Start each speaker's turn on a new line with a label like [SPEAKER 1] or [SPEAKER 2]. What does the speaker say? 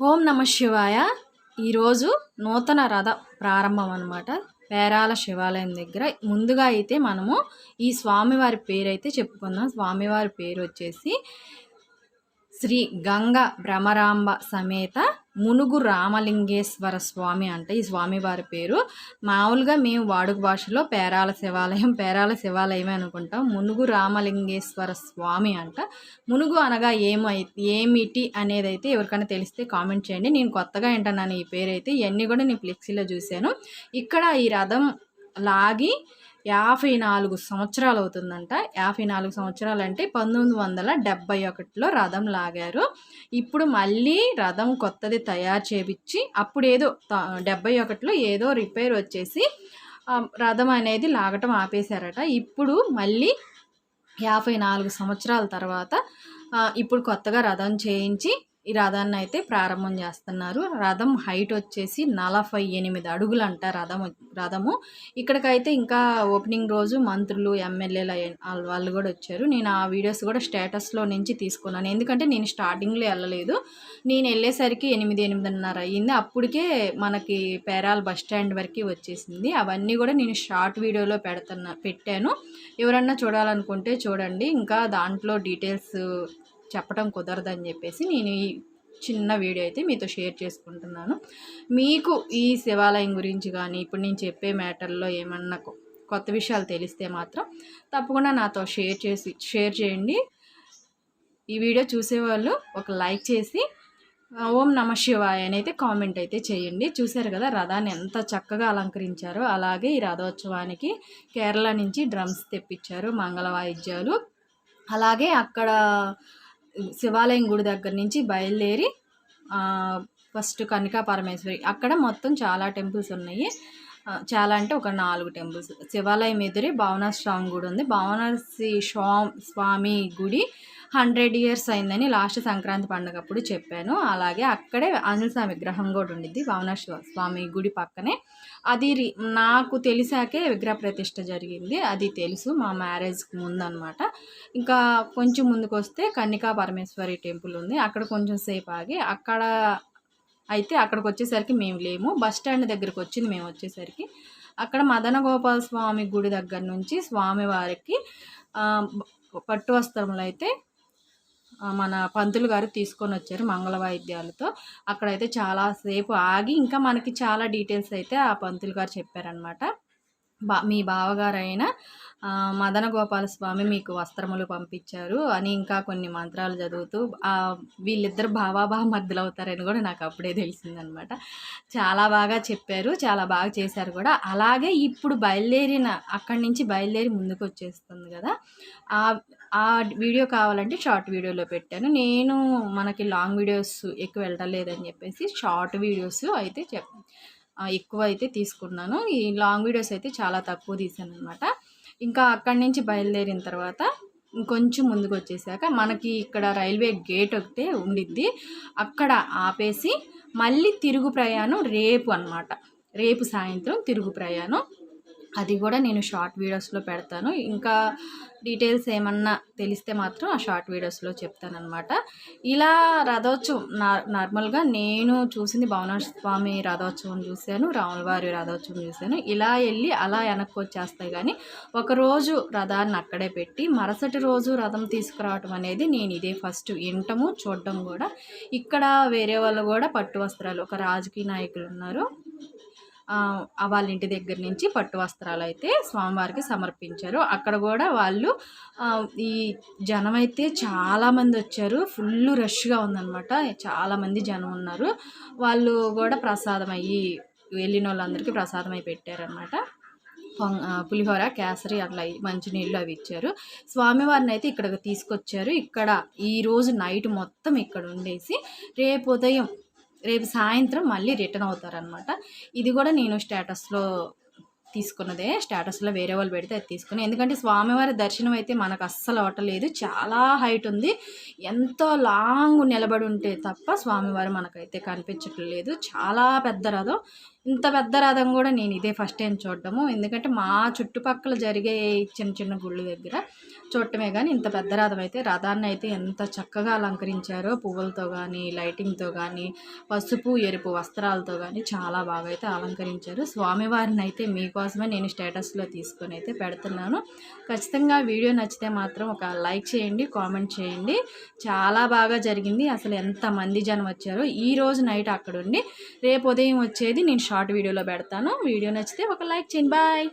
[SPEAKER 1] ఓం నమ శివాయ. ఈరోజు నూతన రథ ప్రారంభం అనమాట పేరాల శివాలయం దగ్గర. ముందుగా అయితే మనము ఈ స్వామివారి పేరు అయితే చెప్పుకుందాం. స్వామివారి పేరు వచ్చేసి శ్రీ గంగ భ్రమరాంబ సమేత మునుగు రామలింగేశ్వర స్వామి అంటే ఈ స్వామివారి పేరు. మామూలుగా మేము వాడుక భాషలో పేరాల శివాలయం పేరాల శివాలయమే అనుకుంటాం. మునుగు రామలింగేశ్వర స్వామి అంట. మునుగు అనగా ఏమై ఏమిటి అనేది అయితే ఎవరికైనా తెలిస్తే కామెంట్ చేయండి. నేను కొత్తగా వింటున్నాను ఈ పేరు అయితే ఇవన్నీ కూడా నేను ఫ్లెక్సీలో చూశాను. ఇక్కడ ఈ రథం లాగి యాభై నాలుగు సంవత్సరాలు అవుతుందంట యాభై నాలుగు సంవత్సరాలు అంటే పంతొమ్మిది వందల డెబ్బై ఒకటిలో రథం లాగారు. ఇప్పుడు మళ్ళీ రథం కొత్తది తయారు చేపించి అప్పుడు ఏదో డెబ్బై ఒకటిలో ఏదో రిపేర్ వచ్చేసి రథం అనేది లాగటం ఆపేశారట. ఇప్పుడు మళ్ళీ యాభై నాలుగు సంవత్సరాల తర్వాత ఇప్పుడు కొత్తగా రథం చేయించి ఈ రథాన్ని అయితే ప్రారంభం చేస్తున్నారు. రథం హైట్ వచ్చేసి నలభై ఎనిమిది అడుగులు అంట రథం రథము. ఇక్కడికైతే ఇంకా ఓపెనింగ్ రోజు మంత్రులు ఎమ్మెల్యేల వాళ్ళు కూడా వచ్చారు. నేను ఆ వీడియోస్ కూడా స్టేటస్లో నుంచి తీసుకున్నాను. ఎందుకంటే నేను స్టార్టింగ్లో వెళ్ళలేదు. నేను వెళ్ళేసరికి ఎనిమిది ఎనిమిదిన్నర అయ్యింది. అప్పటికే మనకి పేరాల బస్ స్టాండ్ వరకు వచ్చేసింది. అవన్నీ కూడా నేను షార్ట్ వీడియోలో పెడుతున్నా పెట్టాను. ఎవరన్నా చూడాలనుకుంటే చూడండి. ఇంకా దాంట్లో డీటెయిల్స్ చెప్పడం కుదరదని చెప్పేసి నేను ఈ చిన్న వీడియో అయితే మీతో షేర్ చేసుకుంటున్నాను. మీకు ఈ శివాలయం గురించి కానీ ఇప్పుడు నేను చెప్పే మ్యాటర్లో ఏమన్నా కొత్త విషయాలు తెలిస్తే మాత్రం తప్పకుండా నాతో షేర్ చేసి షేర్ చేయండి. ఈ వీడియో చూసేవాళ్ళు ఒక లైక్ చేసి ఓం నమ శివాయ అని అయితే కామెంట్ అయితే చేయండి. చూశారు కదా రథాన్ని ఎంత చక్కగా అలంకరించారో అలాగే ఈ రథోత్సవానికి కేరళ నుంచి డ్రమ్స్ తెప్పించారు మంగళ వాయిద్యాలు. అలాగే అక్కడ శివాలయం గుడి దగ్గర నుంచి బయలుదేరి ఫస్ట్ కనికా పరమేశ్వరి అక్కడ మొత్తం చాలా టెంపుల్స్ ఉన్నాయి. చాలా అంటే ఒక నాలుగు టెంపుల్స్. శివాలయం ఎదురే భావనాశ్రావం గుడి ఉంది. భావనాశ్రీ స్వామి గుడి హండ్రెడ్ ఇయర్స్ అయిందని లాస్ట్ సంక్రాంతి పండుగ అప్పుడు చెప్పాను. అలాగే అక్కడే ఆంజనేయ విగ్రహం కూడా ఉండిద్ది భావనేశ్వర స్వామి గుడి పక్కనే. అది నాకు తెలిసాకే విగ్రహ ప్రతిష్ట జరిగింది. అది తెలుసు మా మ్యారేజ్కి ముందు అనమాట ఇంకా కొంచెం ముందుకు వస్తే కన్నికా పరమేశ్వరి టెంపుల్ ఉంది. అక్కడ కొంచెం సేపు ఆగి అక్కడ అయితే అక్కడికి వచ్చేసరికి మేము లేము. బస్ స్టాండ్ దగ్గరికి వచ్చింది మేము వచ్చేసరికి అక్కడ మదన గోపాల స్వామి గుడి దగ్గర నుంచి స్వామివారికి పట్టు వస్త్రములు అయితే మన పంతులు గారు తీసుకొని వచ్చారు మంగళ వాయిద్యాలతో. అక్కడైతే చాలాసేపు ఆగి ఇంకా మనకి చాలా డీటెయిల్స్ అయితే ఆ పంతులు గారు చెప్పారనమాట బా మీ బావగారైన మదన గోపాల స్వామి మీకు వస్త్రములు పంపించారు అని ఇంకా కొన్ని మంత్రాలు చదువుతూ వీళ్ళిద్దరు భావాభావ మధ్యలో అవుతారని కూడా నాకు అప్పుడే తెలిసిందనమాట. చాలా బాగా చెప్పారు చాలా బాగా చేశారు కూడా. అలాగే ఇప్పుడు బయలుదేరిన అక్కడి నుంచి బయలుదేరి ముందుకు వచ్చేస్తుంది కదా. ఆ ఆ వీడియో కావాలంటే షార్ట్ వీడియోలో పెట్టాను. నేను మనకి లాంగ్ వీడియోస్ ఎక్కువ వెళ్ళలేదని చెప్పేసి షార్ట్ వీడియోస్ అయితే చెప్ ఎక్కువ అయితే తీసుకున్నాను. ఈ లాంగ్ వీడియోస్ అయితే చాలా తక్కువ తీసాను అనమాట ఇంకా అక్కడి నుంచి బయలుదేరిన తర్వాత ఇంకొంచెం ముందుకు వచ్చేసాక మనకి ఇక్కడ రైల్వే గేట్ ఒకటే ఉండిద్ది. అక్కడ ఆపేసి మళ్ళీ తిరుగు ప్రయాణం రేపు అనమాట రేపు సాయంత్రం తిరుగు ప్రయాణం. అది కూడా నేను షార్ట్ వీడియోస్లో పెడతాను. ఇంకా డీటెయిల్స్ ఏమన్నా తెలిస్తే మాత్రం ఆ షార్ట్ వీడియోస్లో చెప్తానమాట ఇలా రథోత్సవం నార్మల్గా నేను చూసింది భవనాథ స్వామి రథోత్సవం చూశాను రాములవారి రథోత్సవం చూశాను. ఇలా వెళ్ళి అలా వెనక్కి వచ్చేస్తాయి కానీ ఒకరోజు రథాన్ని అక్కడే పెట్టి మరుసటి రోజు రథం తీసుకురావటం అనేది నేను ఇదే ఫస్ట్ వింటము చూడడం కూడా. ఇక్కడ వేరే వాళ్ళు కూడా పట్టు వస్త్రాలు ఒక రాజకీయ నాయకులు ఉన్నారు. వాళ్ళ ఇంటి దగ్గర నుంచి పట్టు వస్త్రాలు అయితే స్వామివారికి సమర్పించారు. అక్కడ కూడా వాళ్ళు ఈ జనం అయితే చాలామంది వచ్చారు. ఫుల్ రష్గా ఉందన్నమాట. చాలామంది జనం ఉన్నారు. వాళ్ళు కూడా ప్రసాదం అయ్యి వెళ్ళిన వాళ్ళందరికీ ప్రసాదం అయి పెట్టారనమాట పులిహోర కేసరి అట్లా మంచినీళ్ళు అవి ఇచ్చారు. స్వామివారిని అయితే ఇక్కడికి తీసుకొచ్చారు. ఇక్కడ ఈరోజు నైట్ మొత్తం ఇక్కడ ఉండేసి రేపు ఉదయం రేపు సాయంత్రం మళ్ళీ రిటర్న్ అవుతారనమాట ఇది కూడా నేను స్టేటస్లో తీసుకున్నదే. స్టేటస్లో వేరే వాళ్ళు పెడితే అది తీసుకుని. ఎందుకంటే స్వామివారి దర్శనం అయితే మనకు అస్సలు అవటలేదు చాలా హైట్ ఉంది. ఎంతో లాంగ్ నిలబడి ఉంటే తప్ప స్వామివారు మనకైతే కనిపించట్లేదు. చాలా పెద్ద రథం. ఇంత పెద్ద రథం కూడా నేను ఇదే ఫస్ట్ టైం చూడటము ఎందుకంటే మా చుట్టుపక్కల జరిగే చిన్న చిన్న గుళ్ళు దగ్గర చూడటమే కానీ ఇంత పెద్ద రథం అయితే రథాన్ని అయితే ఎంత చక్కగా అలంకరించారో పువ్వులతో కానీ లైటింగ్తో కానీ పసుపు ఎరుపు వస్త్రాలతో కానీ చాలా బాగా అయితే అలంకరించారు. స్వామివారిని అయితే మీకోసమే నేను స్టేటస్లో తీసుకొని అయితే పెడుతున్నాను. ఖచ్చితంగా వీడియో నచ్చితే మాత్రం ఒక లైక్ చేయండి కామెంట్ చేయండి. చాలా బాగా జరిగింది. అసలు ఎంతమంది జనం వచ్చారో ఈ రోజు నైట్ అక్కడ ఉండి రేపు ఉదయం వచ్చేది నేను షార్ట్ వీడియోలో పెడతాను వీడియో నచ్చితే ఒక లైక్ చేయండి. బాయ్.